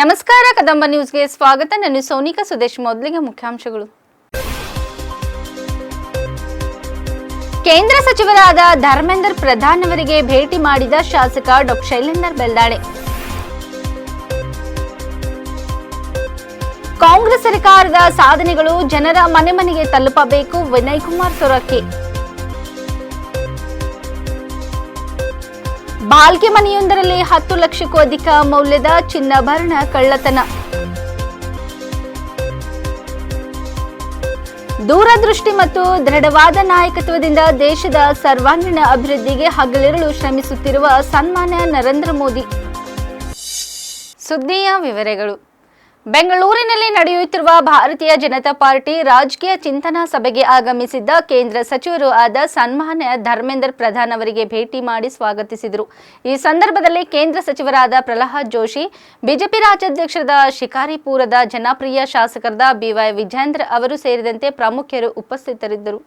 ನಮಸ್ಕಾರ, ಕದಂಬ ನ್ಯೂಸ್ಗೆ ಸ್ವಾಗತ. ನಾನು ಸೋನಿಕಾ ಸುದೇಶ್, ಮೊದಲಿಗೆ ಮುಖ್ಯಾಂಶಗಳು. ಕೇಂದ್ರ ಸಚಿವರಾದ ಧರ್ಮೇಂದ್ರ ಪ್ರಧಾನ್ ಅವರಿಗೆ ಭೇಟಿ ಮಾಡಿದ ಶಾಸಕ ಡಾ. ಶೈಲೇಂದರ್ ಬೆಲ್ದಾಳೆ. ಕಾಂಗ್ರೆಸ್ ಸರ್ಕಾರದ ಸಾಧನೆಗಳು ಜನರ ಮನೆ ಮನೆಗೆ ತಲುಪಬೇಕು, ವಿನಯ್ ಕುಮಾರ್ ಸೊರಕೆ. ಬಾಲ್ಕೆ ಮನೆಯೊಂದರಲ್ಲಿ ಹತ್ತು ಲಕ್ಷಕ್ಕೂ ಅಧಿಕ ಮೌಲ್ಯದ ಚಿನ್ನಾಭರಣ ಕಳ್ಳತನ. ದೂರದೃಷ್ಟಿ ಮತ್ತು ದೃಢವಾದ ನಾಯಕತ್ವದಿಂದ ದೇಶದ ಸರ್ವಾಂಗೀಣ ಅಭಿವೃದ್ಧಿಗೆ ಹಗಲಿರುಳು ಶ್ರಮಿಸುತ್ತಿರುವ ಸನ್ಮಾನ್ಯ ನರೇಂದ್ರ ಮೋದಿ. ಸುದ್ದಿಯ ವಿವರಗಳು. ಬೆಂಗಳೂರಿನಲ್ಲಿ ನಡೆಯುತ್ತಿರುವ ಭಾರತೀಯ ಜನತಾ ಪಾರ್ಟಿ ರಾಜಕೀಯ ಚಿಂತನಾ ಸಭೆಗೆ ಆಗಮಿಸಿದ್ದ ಕೇಂದ್ರ ಸಚಿವರು ಆದ ಸನ್ಮಾನ್ಯ ಧರ್ಮೇಂದ್ರ ಪ್ರಧಾನ್ ಅವರಿಗೆ ಭೇಟಿ ಮಾಡಿ ಸ್ವಾಗತಿಸಿದರು. ಈ ಸಂದರ್ಭದಲ್ಲಿ ಕೇಂದ್ರ ಸಚಿವರಾದ ಪ್ರಹ್ಲಾದ್ ಜೋಶಿ, ಬಿಜೆಪಿ ರಾಜ್ಯಾಧ್ಯಕ್ಷರಾದ ಶಿಕಾರಿಪುರದ ಜನಪ್ರಿಯ ಶಾಸಕರಾದ ಬಿವೈ ವಿಜೇಂದ್ರ ಅವರು ಸೇರಿದಂತೆ ಪ್ರಮುಖರು ಉಪಸ್ಥಿತರಿದ್ದರು.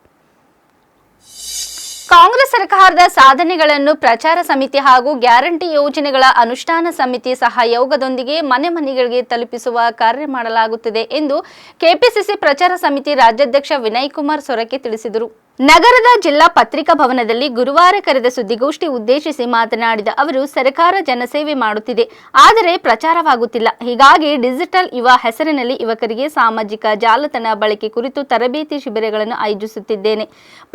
ಕಾಂಗ್ರೆಸ್ ಸರ್ಕಾರದ ಸಾಧನೆಗಳನ್ನು ಪ್ರಚಾರ ಸಮಿತಿ ಹಾಗೂ ಗ್ಯಾರಂಟಿ ಯೋಜನೆಗಳ ಅನುಷ್ಠಾನ ಸಮಿತಿ ಸಹಯೋಗದೊಂದಿಗೆ ಮನೆ ಮನೆಗಳಿಗೆ ತಲುಪಿಸುವ ಕಾರ್ಯ ಮಾಡಲಾಗುತ್ತಿದೆ ಎಂದು ಕೆಪಿಸಿಸಿ ಪ್ರಚಾರ ಸಮಿತಿ ರಾಜ್ಯಾಧ್ಯಕ್ಷ ವಿನಯ್ ಕುಮಾರ್ ಸೊರಕೆ ತಿಳಿಸಿದರು. ನಗರದ ಜಿಲ್ಲಾ ಪತ್ರಿಕಾ ಭವನದಲ್ಲಿ ಗುರುವಾರ ಕರೆದ ಸುದ್ದಿಗೋಷ್ಠಿ ಉದ್ದೇಶಿಸಿ ಮಾತನಾಡಿದ ಅವರು, ಸರ್ಕಾರ ಜನಸೇವೆ ಮಾಡುತ್ತಿದೆ, ಆದರೆ ಪ್ರಚಾರವಾಗುತ್ತಿಲ್ಲ. ಹೀಗಾಗಿ ಡಿಜಿಟಲ್ ಯುವ ಹೆಸರಿನಲ್ಲಿ ಯುವಕರಿಗೆ ಸಾಮಾಜಿಕ ಜಾಲತಾಣ ಬಳಕೆ ಕುರಿತು ತರಬೇತಿ ಶಿಬಿರಗಳನ್ನು ಆಯೋಜಿಸುತ್ತಿದ್ದೇನೆ.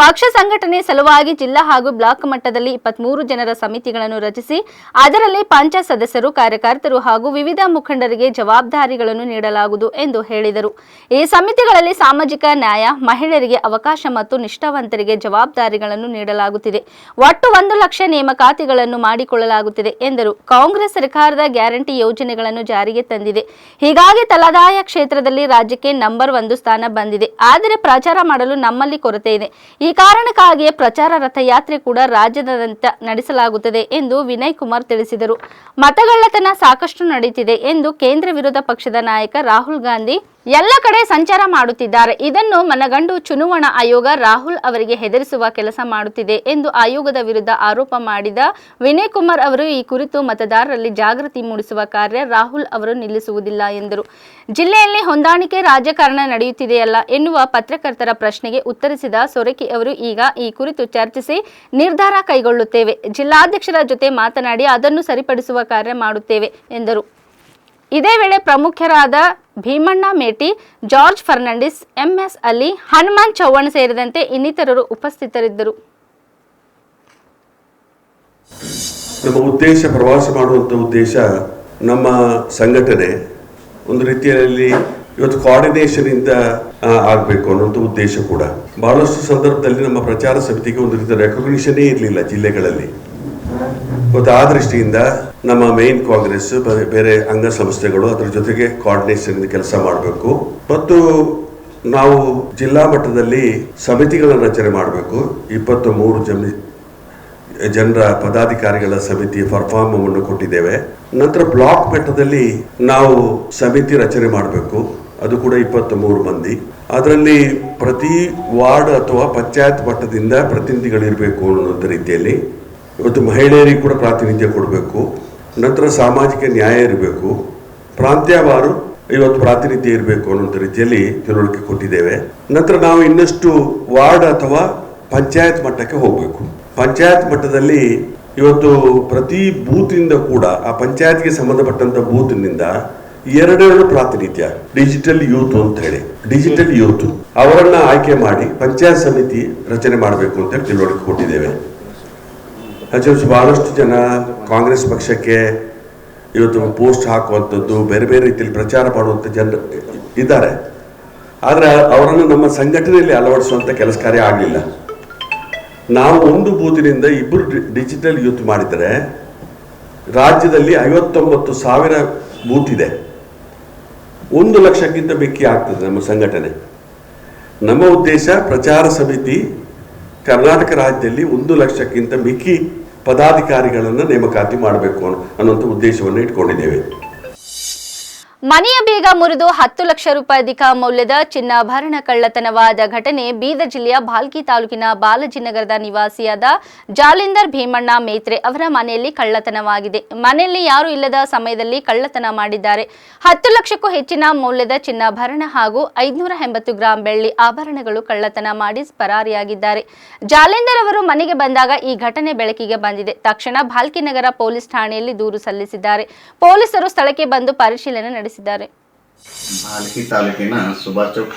ಪಕ್ಷ ಸಂಘಟನೆ ಸಲುವಾಗಿ ಜಿಲ್ಲಾ ಹಾಗೂ ಬ್ಲಾಕ್ ಮಟ್ಟದಲ್ಲಿ ಇಪ್ಪತ್ಮೂರು ಜನರ ಸಮಿತಿಗಳನ್ನು ರಚಿಸಿ, ಅದರಲ್ಲಿ ಪಂಚಾಯತ್ ಸದಸ್ಯರು, ಕಾರ್ಯಕರ್ತರು ಹಾಗೂ ವಿವಿಧ ಮುಖಂಡರಿಗೆ ಜವಾಬ್ದಾರಿಗಳನ್ನು ನೀಡಲಾಗುವುದು ಎಂದು ಹೇಳಿದರು. ಈ ಸಮಿತಿಗಳಲ್ಲಿ ಸಾಮಾಜಿಕ ನ್ಯಾಯ, ಮಹಿಳೆಯರಿಗೆ ಅವಕಾಶ ಮತ್ತು ನಿಷ್ಠಾವಂತರಿಗೆ ಜವಾಬ್ದಾರಿಗಳನ್ನು ನೀಡಲಾಗುತ್ತಿದೆ. ಒಟ್ಟು ಒಂದು ಲಕ್ಷ ನೇಮಕಾತಿಗಳನ್ನು ಮಾಡಿಕೊಳ್ಳಲಾಗುತ್ತಿದೆ ಎಂದರು. ಕಾಂಗ್ರೆಸ್ ಸರ್ಕಾರದ ಗ್ಯಾರಂಟಿ ಯೋಜನೆಗಳನ್ನು ಜಾರಿಗೆ ತಂದಿದೆ. ಹೀಗಾಗಿ ತಲಾದಾಯ ಕ್ಷೇತ್ರದಲ್ಲಿ ರಾಜ್ಯಕ್ಕೆ ನಂಬರ್ ಒಂದು ಸ್ಥಾನ ಬಂದಿದೆ. ಆದರೆ ಪ್ರಚಾರ ಮಾಡಲು ನಮ್ಮಲ್ಲಿ ಕೊರತೆ ಇದೆ. ಈ ಕಾರಣಕ್ಕಾಗಿಯೇ ಪ್ರಚಾರ ರಥಯಾತ್ರೆ ಕೂಡ ರಾಜ್ಯದಾದ್ಯಂತ ನಡೆಸಲಾಗುತ್ತದೆ ಎಂದು ವಿನಯ್ ಕುಮಾರ್ ತಿಳಿಸಿದರು. ಮತಗಳ್ಳತನ ಸಾಕಷ್ಟು ನಡೆಯುತ್ತಿದೆ ಎಂದು ಕೇಂದ್ರ ವಿರೋಧ ಪಕ್ಷದ ನಾಯಕ ರಾಹುಲ್ ಗಾಂಧಿ ಎಲ್ಲ ಕಡೆ ಸಂಚಾರ ಮಾಡುತ್ತಿದ್ದಾರೆ. ಇದನ್ನು ಮನಗಂಡು ಚುನಾವಣಾ ಆಯೋಗ ರಾಹುಲ್ ಅವರಿಗೆ ಹೆದರಿಸುವ ಕೆಲಸ ಮಾಡುತ್ತಿದೆ ಎಂದು ಆಯೋಗದ ವಿರುದ್ಧ ಆರೋಪ ಮಾಡಿದ ವಿನಯ್ ಕುಮಾರ್ ಅವರು ಈ ಕುರಿತು ಮತದಾರರಲ್ಲಿ ಜಾಗೃತಿ ಮೂಡಿಸುವ ಕಾರ್ಯ ರಾಹುಲ್ ಅವರು ನಿಲ್ಲಿಸುವುದಿಲ್ಲ ಎಂದರು. ಜಿಲ್ಲೆಯಲ್ಲಿ ಹೊಂದಾಣಿಕೆ ರಾಜಕಾರಣ ನಡೆಯುತ್ತಿದೆಯಲ್ಲ ಎನ್ನುವ ಪತ್ರಕರ್ತರ ಪ್ರಶ್ನೆಗೆ ಉತ್ತರಿಸಿದ ಸೊರಕಿ ಅವರು ಈಗ ಈ ಕುರಿತು ಚರ್ಚಿಸಿ ನಿರ್ಧಾರ ಕೈಗೊಳ್ಳುತ್ತೇವೆ. ಜಿಲ್ಲಾಧ್ಯಕ್ಷರ ಜೊತೆ ಮಾತನಾಡಿ ಅದನ್ನು ಸರಿಪಡಿಸುವ ಕಾರ್ಯ ಮಾಡುತ್ತೇವೆ ಎಂದರು. ಇದೇ ವೇಳೆ ಪ್ರಮುಖರಾದ ಭೀಮಣ್ಣ ಮೇಟಿ, ಜಾರ್ಜ್ ಫರ್ನಾಂಡಿಸ್, ಎಂಎಸ್ ಅಲಿ, ಹನುಮಾನ್ ಚೌಹಾಣ್ ಸೇರಿದಂತೆ ಇನ್ನಿತರರು ಉಪಸ್ಥಿತರಿದ್ದರು. ನಮ್ಮ ಉದ್ದೇಶ, ಪ್ರವಾಸ ಮಾಡುವಂಥ ಉದ್ದೇಶ, ನಮ್ಮ ಸಂಘಟನೆ ಒಂದು ರೀತಿಯಲ್ಲಿ ಇವತ್ತು ಕೋಆರ್ಡಿನೇಷನ್ ಇಂದ ಆಗಬೇಕು ಅನ್ನೋಂಥ ಉದ್ದೇಶ ಕೂಡ. ಬಹಳಷ್ಟು ಸಂದರ್ಭದಲ್ಲಿ ನಮ್ಮ ಪ್ರಚಾರ ಸಮಿತಿಗೆ ಒಂದು ರೀತಿಯ ರೆಕಗ್ನಿಷನೇ ಇರಲಿಲ್ಲ ಜಿಲ್ಲೆಗಳಲ್ಲಿ. ಇವತ್ತು ಆ ದೃಷ್ಟಿಯಿಂದ ನಮ್ಮ ಮೇನ್ ಕಾಂಗ್ರೆಸ್ ಬೇರೆ- ಅಂಗ ಅಂಗಸಂಸ್ಥೆಗಳು ಅದರ ಜೊತೆಗೆ ಕೋಆರ್ಡಿನೇಷನ್ ಕೆಲಸ ಮಾಡಬೇಕು. ಮತ್ತು ನಾವು ಜಿಲ್ಲಾ ಮಟ್ಟದಲ್ಲಿ ಸಮಿತಿಗಳನ್ನು ರಚನೆ ಮಾಡಬೇಕು. ಇಪ್ಪತ್ತು ಮೂರು ಜಮಿ ಜನರ ಪದಾಧಿಕಾರಿಗಳ ಸಮಿತಿ ಪರ್ಫಾರ್ಮ್ ಅನ್ನು ಕೊಟ್ಟಿದ್ದೇವೆ. ನಂತರ ಬ್ಲಾಕ್ ಮಟ್ಟದಲ್ಲಿ ನಾವು ಸಮಿತಿ ರಚನೆ ಮಾಡಬೇಕು. ಅದು ಕೂಡ ಇಪ್ಪತ್ತ್ ಮೂರು ಮಂದಿ. ಅದರಲ್ಲಿ ಪ್ರತಿ ವಾರ್ಡ್ ಅಥವಾ ಪಂಚಾಯತ್ ಮಟ್ಟದಿಂದ ಪ್ರತಿನಿಧಿಗಳಿರಬೇಕು ಅನ್ನೋ ರೀತಿಯಲ್ಲಿ. ಇವತ್ತು ಮಹಿಳೆಯರಿಗೆ ಕೂಡ ಪ್ರಾತಿನಿಧ್ಯ ಕೊಡಬೇಕು. ನಂತರ ಸಾಮಾಜಿಕ ನ್ಯಾಯ ಇರಬೇಕು. ಪ್ರಾಂತ್ಯವಾರು ಇವತ್ತು ಪ್ರಾತಿನಿಧ್ಯ ಇರಬೇಕು ಅನ್ನೋ ರೀತಿಯಲ್ಲಿ ತಿಳುವಳಿಕೆ ಕೊಟ್ಟಿದ್ದೇವೆ. ನಂತರ ನಾವು ಇನ್ನಷ್ಟು ವಾರ್ಡ್ ಅಥವಾ ಪಂಚಾಯತ್ ಮಟ್ಟಕ್ಕೆ ಹೋಗಬೇಕು. ಪಂಚಾಯತ್ ಮಟ್ಟದಲ್ಲಿ ಇವತ್ತು ಪ್ರತಿ ಬೂತಿನಿಂದ ಕೂಡ, ಆ ಪಂಚಾಯತ್ಗೆ ಸಂಬಂಧಪಟ್ಟಂತ ಬೂತ್ನಿಂದ ಎರಡೆರಡು ಪ್ರಾತಿನಿಧ್ಯ, ಡಿಜಿಟಲ್ ಯೂತ್ ಅಂತ ಹೇಳಿ, ಡಿಜಿಟಲ್ ಯೂತ್, ಅವರನ್ನ ಆಯ್ಕೆ ಮಾಡಿ ಪಂಚಾಯತ್ ಸಮಿತಿ ರಚನೆ ಮಾಡಬೇಕು ಅಂತ ಹೇಳಿ ತಿಳುವಳಿಕೆ ಕೊಟ್ಟಿದ್ದೇವೆ. ಅಚ್ಚು ಬಹಳಷ್ಟು ಜನ ಕಾಂಗ್ರೆಸ್ ಪಕ್ಷಕ್ಕೆ ಇವತ್ತು ಪೋಸ್ಟ್ ಹಾಕುವಂಥದ್ದು, ಬೇರೆ ಬೇರೆ ರೀತಿಯಲ್ಲಿ ಪ್ರಚಾರ ಮಾಡುವಂಥ ಜನರು ಇದ್ದಾರೆ. ಆದರೆ ಅವರನ್ನು ನಮ್ಮ ಸಂಘಟನೆಯಲ್ಲಿ ಅಳವಡಿಸುವಂಥ ಕೆಲಸ ಕಾರ್ಯ ಆಗಲಿಲ್ಲ. ನಾವು ಒಂದು ಬೂತಿನಿಂದ ಇಬ್ಬರು ಡಿಜಿಟಲ್ ಯೂತ್ ಮಾಡಿದರೆ ರಾಜ್ಯದಲ್ಲಿ ಐವತ್ತೊಂಬತ್ತು ಸಾವಿರ ಬೂತ್ ಇದೆ ಒಂದು ಲಕ್ಷಕ್ಕಿಂತ ಮಿಕ್ಕಿ ಆಗ್ತದೆ ನಮ್ಮ ಸಂಘಟನೆ. ನಮ್ಮ ಉದ್ದೇಶ ಪ್ರಚಾರ ಸಮಿತಿ ಕರ್ನಾಟಕ ರಾಜ್ಯದಲ್ಲಿ ಒಂದು ಲಕ್ಷಕ್ಕಿಂತ ಮಿಕ್ಕಿ ಪದಾಧಿಕಾರಿಗಳನ್ನು ನೇಮಕಾತಿ ಮಾಡಬೇಕು ಅನ್ನೋ ಅನ್ನುವಂಥ ಉದ್ದೇಶವನ್ನು ಇಟ್ಕೊಂಡಿದ್ದೇವೆ. ಮನೆಯ ಬೀಗ ಮುರಿದು ಹತ್ತು ಲಕ್ಷ ರೂಪಾಯಿ ಅಧಿಕ ಮೌಲ್ಯದ ಚಿನ್ನಾಭರಣ ಕಳ್ಳತನವಾದ ಘಟನೆ ಬೀದರ್ ಜಿಲ್ಲೆಯ ಭಾಲ್ಕಿ ತಾಲೂಕಿನ ಬಾಲಜಿನಗರದ ನಿವಾಸಿಯಾದ ಜಾಲಿಂದರ್ ಭೀಮಣ್ಣ ಮೇತ್ರೆ ಅವರ ಮನೆಯಲ್ಲಿ ಕಳ್ಳತನವಾಗಿದೆ. ಮನೆಯಲ್ಲಿ ಯಾರು ಇಲ್ಲದ ಸಮಯದಲ್ಲಿ ಕಳ್ಳತನ ಮಾಡಿದ್ದಾರೆ. ಹತ್ತು ಲಕ್ಷಕ್ಕೂ ಹೆಚ್ಚಿನ ಮೌಲ್ಯದ ಚಿನ್ನಾಭರಣ ಹಾಗೂ ಐದುನೂರ ಎಂಬತ್ತು ಗ್ರಾಂ ಬೆಳ್ಳಿ ಆಭರಣಗಳು ಕಳ್ಳತನ ಮಾಡಿ ಪರಾರಿಯಾಗಿದ್ದಾರೆ. ಜಾಲಿಂದರ್ ಅವರು ಮನೆಗೆ ಬಂದಾಗ ಈ ಘಟನೆ ಬೆಳಕಿಗೆ ಬಂದಿದೆ. ತಕ್ಷಣ ಭಾಲ್ಕಿ ನಗರ ಪೊಲೀಸ್ ಠಾಣೆಯಲ್ಲಿ ದೂರು ಸಲ್ಲಿಸಿದ್ದಾರೆ. ಪೊಲೀಸರು ಸ್ಥಳಕ್ಕೆ ಬಂದು ಪರಿಶೀಲನೆ ನಡೆಸಿದ್ದಾರೆ. ಭಾಲ್ಕಿ ತಾಲೂಕಿನ ಸುಭಾಷ್ ಚೌಕ್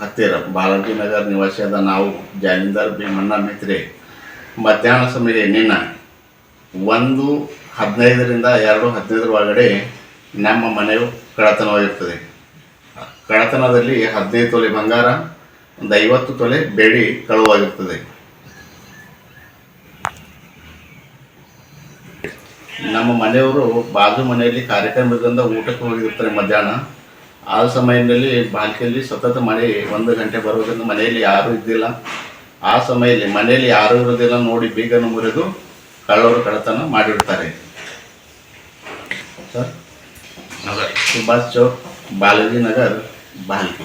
ಹತ್ತಿರ ಬಾಲಾಜಿ ನಗರ್ ನಿವಾಸಿಯಾದ ನಾವು ಜಾಲಿಂದರ್ ಭೀಮಣ್ಣ ಮಿತ್ರೆ, ಮಧ್ಯಾಹ್ನ ಸಮಯ ನಿನ್ನ ಒಂದು ಹದಿನೈದರಿಂದ ಎರಡು ಹದಿನೈದರ ಒಳಗಡೆ ನಮ್ಮ ಮನೆಯು ಕಳತನವಾಗಿರ್ತದೆ ಕಳತನದಲ್ಲಿ ಹದಿನೈದು ತೊಲೆ ಬಂಗಾರ, ಒಂದು ಐವತ್ತು ತೊಲೆ ಬೆಳ್ಳಿ ಕಳುವಾಗಿರ್ತದೆ. ನಮ್ಮ ಮನೆಯವರು ಬಾಜು ಮನೆಯಲ್ಲಿ ಕಾರ್ಯಕ್ರಮದಿಂದ ಊಟಕ್ಕೆ ಹೋಗಿರ್ತಾರೆ ಮಧ್ಯಾಹ್ನ. ಆ ಸಮಯದಲ್ಲಿ ಬಾಲ್ಕಿಯಲ್ಲಿ ಸತತ ಮಳೆ ಒಂದು ಗಂಟೆ ಬರೋದ್ರಿಂದ ಮನೆಯಲ್ಲಿ ಯಾರೂ ಇದ್ದಿಲ್ಲ. ಆ ಸಮಯದಲ್ಲಿ ಮನೆಯಲ್ಲಿ ಯಾರೂ ಇರೋದಿಲ್ಲ ನೋಡಿ ಬೀಗನ ಮುರಿದು ಕಳ್ಳವರು ಕಳ್ಳತನ ಮಾಡಿರ್ತಾರೆ. ಸರ್? ಸುಭಾಷ್ ಚೌಕ್ ಬಾಲಾಜಿ ನಗರ್ ಬಾಲ್ಕಿ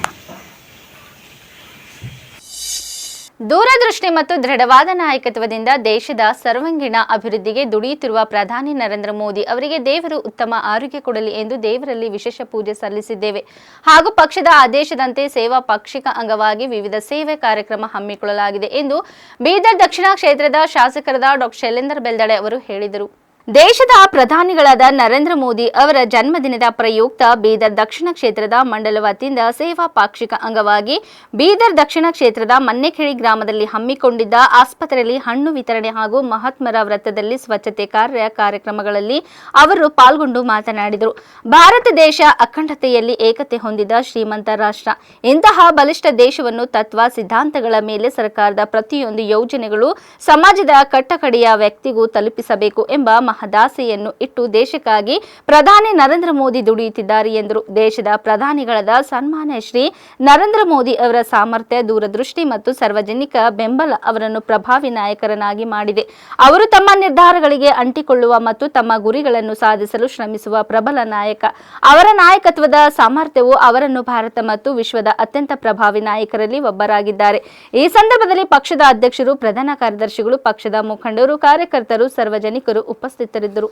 ದೂರದೃಷ್ಟಿ ಮತ್ತು ದೃಢವಾದ ನಾಯಕತ್ವದಿಂದ ದೇಶದ ಸರ್ವಾಂಗೀಣ ಅಭಿವೃದ್ಧಿಗೆ ದುಡಿಯುತ್ತಿರುವ ಪ್ರಧಾನಿ ನರೇಂದ್ರ ಮೋದಿ ಅವರಿಗೆ ದೇವರು ಉತ್ತಮ ಆರೋಗ್ಯ ಕೊಡಲಿ ಎಂದು ದೇವರಲ್ಲಿ ವಿಶೇಷ ಪೂಜೆ ಸಲ್ಲಿಸಿದ್ದೇವೆ. ಹಾಗೂ ಪಕ್ಷದ ಆದೇಶದಂತೆ ಸೇವಾ ಪಾಕ್ಷಿಕ ಅಂಗವಾಗಿ ವಿವಿಧ ಸೇವೆ ಕಾರ್ಯಕ್ರಮ ಹಮ್ಮಿಕೊಳ್ಳಲಾಗಿದೆ ಎಂದು ಬೀದರ್ ದಕ್ಷಿಣ ಕ್ಷೇತ್ರದ ಶಾಸಕರಾದ ಡಾಕ್ಟರ್ ಶೈಲೇಂದ್ರ ಬೆಲ್ದಡೆ ಅವರು ಹೇಳಿದರು. ದೇಶದ ಪ್ರಧಾನಿಗಳಾದ ನರೇಂದ್ರ ಮೋದಿ ಅವರ ಜನ್ಮದಿನದ ಪ್ರಯುಕ್ತ ಬೀದರ್ ದಕ್ಷಿಣ ಕ್ಷೇತ್ರದ ಮಂಡಲ ವತಿಯಿಂದ ಸೇವಾ ಪಾಕ್ಷಿಕ ಅಂಗವಾಗಿ ಬೀದರ್ ದಕ್ಷಿಣ ಕ್ಷೇತ್ರದ ಮನ್ನೆಖೇಳಿ ಗ್ರಾಮದಲ್ಲಿ ಹಮ್ಮಿಕೊಂಡಿದ್ದ ಆಸ್ಪತ್ರೆಯಲ್ಲಿ ಹಣ್ಣು ವಿತರಣೆ ಹಾಗೂ ಮಹಾತ್ಮರ ವೃತ್ತದಲ್ಲಿ ಸ್ವಚ್ಛತೆ ಕಾರ್ಯ ಕಾರ್ಯಕ್ರಮಗಳಲ್ಲಿ ಅವರು ಪಾಲ್ಗೊಂಡು ಮಾತನಾಡಿದರು. ಭಾರತ ದೇಶ ಅಖಂಡತೆಯಲ್ಲಿ ಏಕತೆ ಹೊಂದಿದ ಶ್ರೀಮಂತ ರಾಷ್ಟ್ರ. ಇಂತಹ ಬಲಿಷ್ಠ ದೇಶವನ್ನು ತತ್ವ ಸಿದ್ಧಾಂತಗಳ ಮೇಲೆ ಸರ್ಕಾರದ ಪ್ರತಿಯೊಂದು ಯೋಜನೆಗಳು ಸಮಾಜದ ಕಟ್ಟಕಡೆಯ ವ್ಯಕ್ತಿಗೂ ತಲುಪಿಸಬೇಕು ಎಂಬ ಮಹದಾಸೆಯನ್ನು ಇಟ್ಟು ದೇಶಕ್ಕಾಗಿ ಪ್ರಧಾನಿ ನರೇಂದ್ರ ಮೋದಿ ದುಡಿಯುತ್ತಿದ್ದಾರೆ ಎಂದರು. ದೇಶದ ಪ್ರಧಾನಿಗಳಾದ ಸನ್ಮಾನ್ಯ ಶ್ರೀ ನರೇಂದ್ರ ಮೋದಿ ಅವರ ಸಾಮರ್ಥ್ಯ, ದೂರದೃಷ್ಟಿ ಮತ್ತು ಸಾರ್ವಜನಿಕ ಬೆಂಬಲ ಅವರನ್ನು ಪ್ರಭಾವಿ ನಾಯಕರನ್ನಾಗಿ ಮಾಡಿದೆ. ಅವರು ತಮ್ಮ ನಿರ್ಧಾರಗಳಿಗೆ ಅಂಟಿಕೊಳ್ಳುವ ಮತ್ತು ತಮ್ಮ ಗುರಿಗಳನ್ನು ಸಾಧಿಸಲು ಶ್ರಮಿಸುವ ಪ್ರಬಲ ನಾಯಕ. ಅವರ ನಾಯಕತ್ವದ ಸಾಮರ್ಥ್ಯವು ಅವರನ್ನು ಭಾರತ ಮತ್ತು ವಿಶ್ವದ ಅತ್ಯಂತ ಪ್ರಭಾವಿ ನಾಯಕರಲ್ಲಿ ಒಬ್ಬರಾಗಿದ್ದಾರೆ. ಈ ಸಂದರ್ಭದಲ್ಲಿ ಪಕ್ಷದ ಅಧ್ಯಕ್ಷರು, ಪ್ರಧಾನ ಕಾರ್ಯದರ್ಶಿಗಳು, ಪಕ್ಷದ ಮುಖಂಡರು, ಕಾರ್ಯಕರ್ತರು, ಸಾರ್ವಜನಿಕರು ಉಪಸ್ಥಿತರಿದ್ದರು.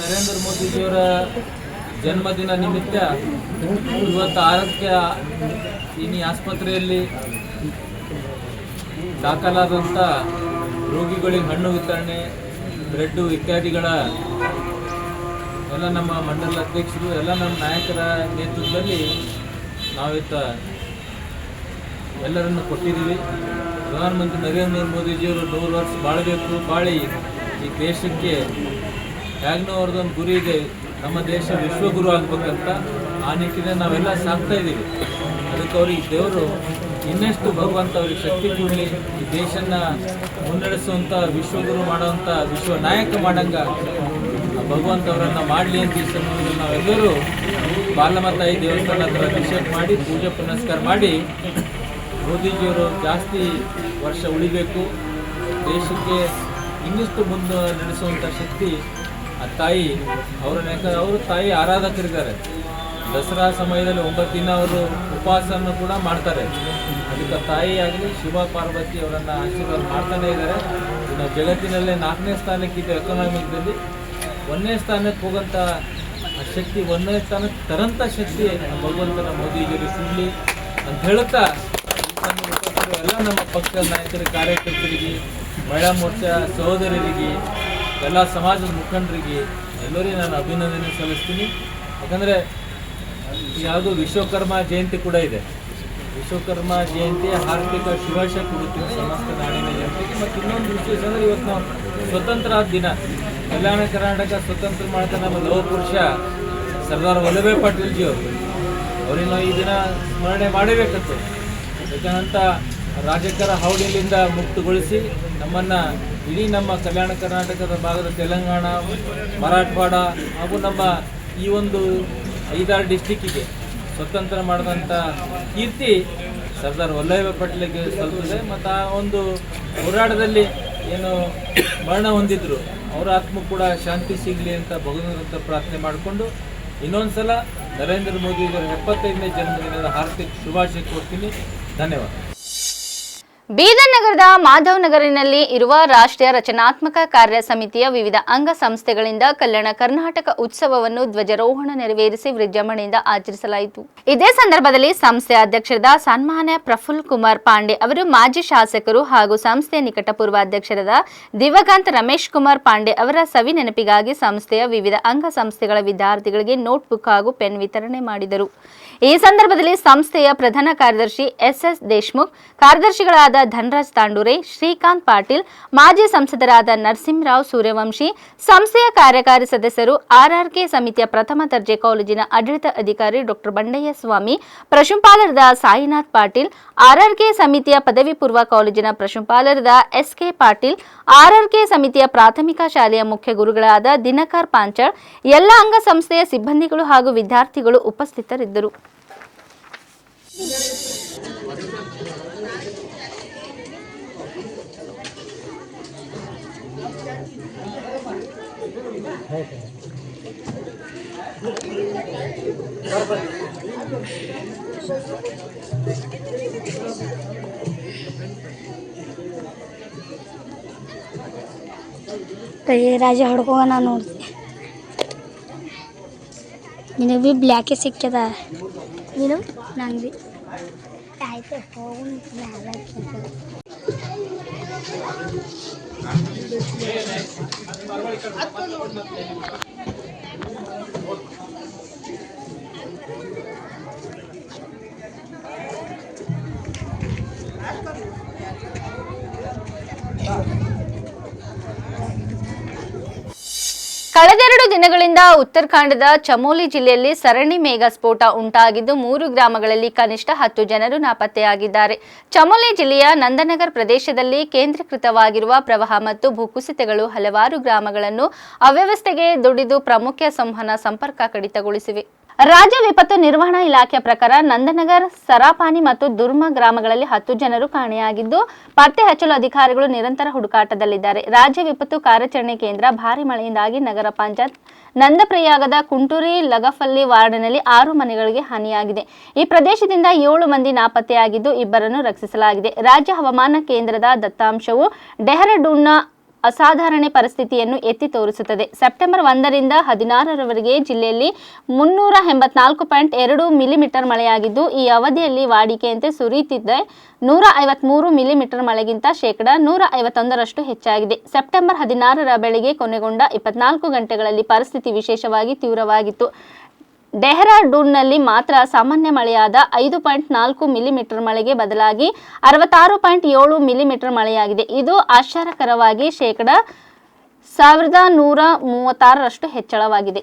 ನರೇಂದ್ರ ಮೋದಿಜಿಯವರ ಜನ್ಮದಿನ ನಿಮಿತ್ತ ಇವತ್ತು ಆರೋಗ್ಯ ಇನಿ ಆಸ್ಪತ್ರೆಯಲ್ಲಿ ದಾಖಲಾದಂಥ ರೋಗಿಗಳಿಗೆ ಹಣ್ಣು ವಿತರಣೆ, ಬ್ರೆಡ್ಡು ಇತ್ಯಾದಿಗಳ ಎಲ್ಲ ನಮ್ಮ ಮಂಡಲ ಅಧ್ಯಕ್ಷರು, ಎಲ್ಲ ನಮ್ಮ ನಾಯಕರ ನೇತೃತ್ವದಲ್ಲಿ ನಾವಿತ್ತ ಎಲ್ಲರನ್ನು ಕೊಟ್ಟಿದ್ದೀವಿ. ಪ್ರಧಾನಮಂತ್ರಿ ನರೇಂದ್ರ ಮೋದಿಜಿಯವರು ನೂರು ವರ್ಷ ಬಾಳಬೇಕು, ಬಾಳಿ ಈ ದೇಶಕ್ಕೆ ಹೇಗ್ನೋ ಅವ್ರದ್ದೊಂದು ಗುರಿ ಇದೆ, ನಮ್ಮ ದೇಶ ವಿಶ್ವಗುರು ಆಗ್ಬೇಕಂತ ಆ ನಿಟ್ಟಿನಲ್ಲಿ ನಾವೆಲ್ಲ ಸಾಕ್ತಾ ಇದ್ದೀವಿ. ಅದಕ್ಕೆ ಅವ್ರಿಗೆ ದೇವರು ಇನ್ನಷ್ಟು ಭಗವಂತ ಅವ್ರಿಗೆ ಶಕ್ತಿ ಕೊಡಲಿ, ಈ ದೇಶನ ಮುನ್ನಡೆಸುವಂಥ ವಿಶ್ವಗುರು ಮಾಡೋವಂಥ ವಿಶ್ವ ನಾಯಕ ಮಾಡಂಗ ಭಗವಂತ ಅವರನ್ನು ಮಾಡಲಿ ಅಂತ ಈ ನಾವೆಲ್ಲರೂ ಬಾಲಮತಾಯಿ ದೇವಸ್ಥಾನ ಹತ್ರ ಅಭಿಷೇಕ ಮಾಡಿ, ಪೂಜೆ ಪುನಸ್ಕಾರ ಮಾಡಿ, ಮೋದಿಜಿಯವರು ಜಾಸ್ತಿ ವರ್ಷ ಉಳಿಬೇಕು. ದೇಶಕ್ಕೆ ಇನ್ನಷ್ಟು ಮುಂದೆ ನಡೆಸುವಂಥ ಶಕ್ತಿ ಆ ತಾಯಿ, ಅವರ ಯಾಕಂದ್ರೆ ಅವರು ತಾಯಿ ಆರಾಧಕರಿದ್ದಾರೆ. ದಸರಾ ಸಮಯದಲ್ಲಿ ಒಂಬತ್ತು ದಿನ ಅವರು ಉಪವಾಸವನ್ನು ಕೂಡ ಮಾಡ್ತಾರೆ. ಅದಕ್ಕೆ ತಾಯಿ ಆಗಲಿ, ಶಿವ ಪಾರ್ವತಿ ಅವರನ್ನು ಆಶೀರ್ವಾದ ಮಾಡ್ತಾನೆ ಇದ್ದಾರೆ. ಇನ್ನು ಜಗತ್ತಿನಲ್ಲೇ ನಾಲ್ಕನೇ ಸ್ಥಾನಕ್ಕಿದ್ದು ಎಕನಾಮಿಕ್ದಲ್ಲಿ ಒಂದನೇ ಸ್ಥಾನಕ್ಕೆ ಹೋಗೋಂಥ ಶಕ್ತಿ, ಒಂದನೇ ಸ್ಥಾನಕ್ಕೆ ತರಂಥ ಶಕ್ತಿ ಭಗವಂತನ ಮೋದಿಜಿಗೆ ಸಿಗಲಿ ಅಂತ ಹೇಳುತ್ತಾ ಎಲ್ಲ ನಮ್ಮ ಪಕ್ಷದ ನಾಯಕರ, ಕಾರ್ಯಕರ್ತರಿಗೆ ಮಹಿಳಾ ಮೋರ್ಚಾ ಸಹೋದರರಿಗೆ, ಎಲ್ಲ ಸಮಾಜದ ಮುಖಂಡರಿಗೆ ಎಲ್ಲರಿಗೂ ನಾನು ಅಭಿನಂದನೆ ಸಲ್ಲಿಸ್ತೀನಿ. ಯಾಕಂದರೆ ಯಾವುದು ವಿಶ್ವಕರ್ಮ ಜಯಂತಿ ಕೂಡ ಇದೆ. ವಿಶ್ವಕರ್ಮ ಜಯಂತಿ, ಹಾರ್ದಿಕ ಶುಭಾಶಯ ಕೊಡುತ್ತೀವಿ ಸಮಸ್ತ ನಾಡಿನ ಜನತೆಗೆ. ಮತ್ತು ಇನ್ನೊಂದು ವಿಶೇಷ ಅಂದರೆ ಇವತ್ತು ನಾವು ಸ್ವತಂತ್ರ ದಿನ. ಕಲ್ಯಾಣ ಕರ್ನಾಟಕ ಸ್ವತಂತ್ರ ಮಾಡಿದ ನಮ್ಮ ಲೋಹ ಪುರುಷ ಸರ್ದಾರ್ ವಲ್ಲಭಾಯ್ ಪಾಟೀಲ್ಜಿ ಅವರು. ಅವ್ರಿಗೆ ನಾವು ಈ ದಿನ ಸ್ಮರಣೆ ಮಾಡಬೇಕಂತ. ಯಾಕಂತ ರಾಜಕರ ಹಾವಳಿಯಿಂದ ಮುಕ್ತಗೊಳಿಸಿ ನಮ್ಮನ್ನು ಇಡೀ ನಮ್ಮ ಕಲ್ಯಾಣ ಕರ್ನಾಟಕದ ಭಾಗದ ತೆಲಂಗಾಣ, ಮರಾಠವಾಡ ಹಾಗೂ ನಮ್ಮ ಈ ಒಂದು ಐದಾರು ಡಿಸ್ಟಿಕ್ಕಿಗೆ ಸ್ವತಂತ್ರ ಮಾಡಿದಂಥ ಕೀರ್ತಿ ಸರ್ದಾರ್ ವಲ್ಲಭ ಪಟೇಲ್ಗೆ ಸಲ್ಲುತ್ತದೆ. ಮತ್ತು ಆ ಒಂದು ಹೋರಾಟದಲ್ಲಿ ಏನು ಮರಣ ಹೊಂದಿದ್ರು, ಅವರ ಆತ್ಮ ಕೂಡ ಶಾಂತಿ ಸಿಗಲಿ ಅಂತ ಭಗವಂತ ಪ್ರಾರ್ಥನೆ ಮಾಡಿಕೊಂಡು ಇನ್ನೊಂದು ಸಲ ನರೇಂದ್ರ ಮೋದಿ ಅವರ ಎಪ್ಪತ್ತೈದನೇ ಜನ್ಮದಿನದ ಹಾರ್ದಿಕ ಶುಭಾಶಯ ಕೊಡ್ತೀನಿ ಧನ್ಯವಾದ. ಬೀದರ್ ನಗರದ ಮಾಧವ್ ನಗರಿನಲ್ಲಿ ಇರುವ ರಾಷ್ಟ್ರೀಯ ರಚನಾತ್ಮಕ ಕಾರ್ಯ ಸಮಿತಿಯ ವಿವಿಧ ಅಂಗ ಸಂಸ್ಥೆಗಳಿಂದ ಕಲ್ಯಾಣ ಕರ್ನಾಟಕ ಉತ್ಸವವನ್ನು ಧ್ವಜಾರೋಹಣ ನೆರವೇರಿಸಿ ವಿಜೃಂಭಣೆಯಿಂದ ಆಚರಿಸಲಾಯಿತು. ಇದೇ ಸಂದರ್ಭದಲ್ಲಿ ಸಂಸ್ಥೆಯ ಅಧ್ಯಕ್ಷರಾದ ಸನ್ಮಾನ್ಯ ಪ್ರಫುಲ್ ಕುಮಾರ್ ಪಾಂಡೆ ಅವರು ಮಾಜಿ ಶಾಸಕರು ಹಾಗೂ ಸಂಸ್ಥೆಯ ನಿಕಟ ಪೂರ್ವ ಅಧ್ಯಕ್ಷರಾದ ದಿವಂಗತ ರಮೇಶ್ ಕುಮಾರ್ ಪಾಂಡೆ ಅವರ ಸವಿ ನೆನಪಿಗಾಗಿ ಸಂಸ್ಥೆಯ ವಿವಿಧ ಅಂಗ ಸಂಸ್ಥೆಗಳ ವಿದ್ಯಾರ್ಥಿಗಳಿಗೆ ನೋಟ್ಬುಕ್ ಹಾಗೂ ಪೆನ್ ವಿತರಣೆ ಮಾಡಿದರು. ಈ ಸಂದರ್ಭದಲ್ಲಿ ಸಂಸ್ಥೆಯ ಪ್ರಧಾನ ಕಾರ್ಯದರ್ಶಿ ಎಸ್ ಎಸ್ ದೇಶ್ಮುಖ್, ಕಾರ್ಯದರ್ಶಿಗಳಾದ ಧನರಾಜ್ ತಾಂಡೂರೆ, ಶ್ರೀಕಾಂತ್ ಪಾಟೀಲ್, ಮಾಜಿ ಸಂಸದರಾದ ನರಸಿಂಹರಾವ್ ಸೂರ್ಯವಂಶಿ, ಸಂಸ್ಥೆಯ ಕಾರ್ಯಕಾರಿ ಸದಸ್ಯರು ಆರ್ಆರ್ಕೆ ಸಮಿತಿಯ ಪ್ರಥಮ ದರ್ಜೆ ಕಾಲೇಜಿನ ಆಡಳಿತ ಅಧಿಕಾರಿ ಡಾಕ್ಟರ್ ಬಂಡಯ್ಯ ಸ್ವಾಮಿ ಪ್ರಾಂಶುಪಾಲರಾದ ಸಾಯಿನಾಥ್ ಪಾಟೀಲ್, ಆರ್ಆರ್ಕೆ ಸಮಿತಿಯ ಪದವಿ ಪೂರ್ವ ಕಾಲೇಜಿನ ಪ್ರಾಂಶುಪಾಲರಾದ ಎಸ್ಕೆ ಪಾಟೀಲ್, ಆರ್ಆರ್ಕೆ ಸಮಿತಿಯ ಪ್ರಾಥಮಿಕ ಶಾಲೆಯ ಮುಖ್ಯ ಗುರುಗಳಾದ ದಿನಕರ್ ಪಾಂಚಳ್, ಎಲ್ಲ ಅಂಗಸಂಸ್ಥೆಯ ಸಿಬ್ಬಂದಿಗಳು ಹಾಗೂ ವಿದ್ಯಾರ್ಥಿಗಳು ಉಪಸ್ಥಿತರಿದ್ದರು. ಕೈ ರಾಜ ಹೊಡ್ಕೋ ನಾ ನೋಡ್ತೀನಿ ನಿನಗೆ ಭೀ ಬ್ಲ್ಯಾಕೆ ಸಿಕ್ಕದ ನೀನು ನಂಗೆ. ಭೀ ಆಯ್ತು ಹೋಗು ಕಳೆದೆರಡು ದಿನಗಳಿಂದ ಉತ್ತರಾಖಂಡದ ಚಮೋಲಿ ಜಿಲ್ಲೆಯಲ್ಲಿ ಸರಣಿ ಮೇಘ ಸ್ಫೋಟ ಉಂಟಾಗಿದ್ದು ಮೂರು ಗ್ರಾಮಗಳಲ್ಲಿ ಕನಿಷ್ಠ ಹತ್ತು ಜನರು ನಾಪತ್ತೆಯಾಗಿದ್ದಾರೆ. ಚಮೋಲಿ ಜಿಲ್ಲೆಯ ನಂದನಗರ್ ಪ್ರದೇಶದಲ್ಲಿ ಕೇಂದ್ರೀಕೃತವಾಗಿರುವ ಪ್ರವಾಹ ಮತ್ತು ಭೂಕುಸಿತಗಳು ಹಲವಾರು ಗ್ರಾಮಗಳನ್ನು ಅವ್ಯವಸ್ಥೆಗೆ ದುಡಿದು ಪ್ರಮುಖ ಸಂವಹನ ಸಂಪರ್ಕ ಕಡಿತಗೊಳಿಸಿವೆ. ರಾಜ್ಯ ವಿಪತ್ತು ನಿರ್ವಹಣಾ ಇಲಾಖೆಯ ಪ್ರಕಾರ ನಂದನಗರ್, ಸರಾಪಾನಿ ಮತ್ತು ದುರ್ಮ ಗ್ರಾಮಗಳಲ್ಲಿ ಹತ್ತು ಜನರು ಕಾಣೆಯಾಗಿದ್ದು, ಪತ್ತೆ ಹಚ್ಚಲು ಅಧಿಕಾರಿಗಳು ನಿರಂತರ ಹುಡುಕಾಟದಲ್ಲಿದ್ದಾರೆ. ರಾಜ್ಯ ವಿಪತ್ತು ಕಾರ್ಯಾಚರಣೆ ಕೇಂದ್ರ ಭಾರಿ ಮಳೆಯಿಂದಾಗಿ ನಗರ ಪಂಚಾಯತ್ ನಂದಪ್ರಯಾಗದ ಕುಂಟೂರಿ ಲಗಫಲ್ಲಿ ವಾರ್ಡ್ನಲ್ಲಿ ಆರು ಮನೆಗಳಿಗೆ ಹಾನಿಯಾಗಿದೆ. ಈ ಪ್ರದೇಶದಿಂದ ಏಳು ಮಂದಿ ನಾಪತ್ತೆಯಾಗಿದ್ದು, ಇಬ್ಬರನ್ನು ರಕ್ಷಿಸಲಾಗಿದೆ. ರಾಜ್ಯ ಹವಾಮಾನ ಕೇಂದ್ರದ ದತ್ತಾಂಶವು ಡೆಹ್ರಾಡೂನ್ನ ಅಸಾಧಾರಣ ಪರಿಸ್ಥಿತಿಯನ್ನು ಎತ್ತಿ ತೋರಿಸುತ್ತದೆ. ಸೆಪ್ಟೆಂಬರ್ ಒಂದರಿಂದ ಹದಿನಾರರವರೆಗೆ ಜಿಲ್ಲೆಯಲ್ಲಿ ಮುನ್ನೂರ ಎಂಬತ್ನಾಲ್ಕು ಪಾಯಿಂಟ್ ಎರಡು ಮಿಲಿಮೀಟರ್ ಮಳೆಯಾಗಿದ್ದು, ಈ ಅವಧಿಯಲ್ಲಿ ವಾಡಿಕೆಯಂತೆ ಸುರಿಯುತ್ತಿದ್ದ ನೂರ ಐವತ್ಮೂರು ಮಿಲಿಮೀಟರ್ ಮಳೆಗಿಂತ ಶೇಕಡ ನೂರ ಐವತ್ತೊಂದರಷ್ಟು ಹೆಚ್ಚಾಗಿದೆ. ಸೆಪ್ಟೆಂಬರ್ ಹದಿನಾರರ ಬೆಳಗ್ಗೆ ಕೊನೆಗೊಂಡ ಇಪ್ಪತ್ನಾಲ್ಕು ಗಂಟೆಗಳಲ್ಲಿ ಪರಿಸ್ಥಿತಿ ವಿಶೇಷವಾಗಿ ತೀವ್ರವಾಗಿತ್ತು. ಡೆಹ್ರಾಡೂನ್ನಲ್ಲಿ ಮಾತ್ರ ಸಾಮಾನ್ಯ ಮಳೆಯಾದ ಐದು ಪಾಯಿಂಟ್ ನಾಲ್ಕು ಮಿಲಿಮೀಟರ್ ಮಳೆಗೆ ಬದಲಾಗಿ ಅರವತ್ತಾರು ಪಾಯಿಂಟ್ ಏಳು ಮಿಲಿಮೀಟರ್ ಮಳೆಯಾಗಿದೆ. ಇದು ಆಶ್ಚರ್ಯಕರವಾಗಿ ಶೇಕಡ ಸಾವಿರದ ನೂರ ಮೂವತ್ತಾರರಷ್ಟು ಹೆಚ್ಚಳವಾಗಿದೆ.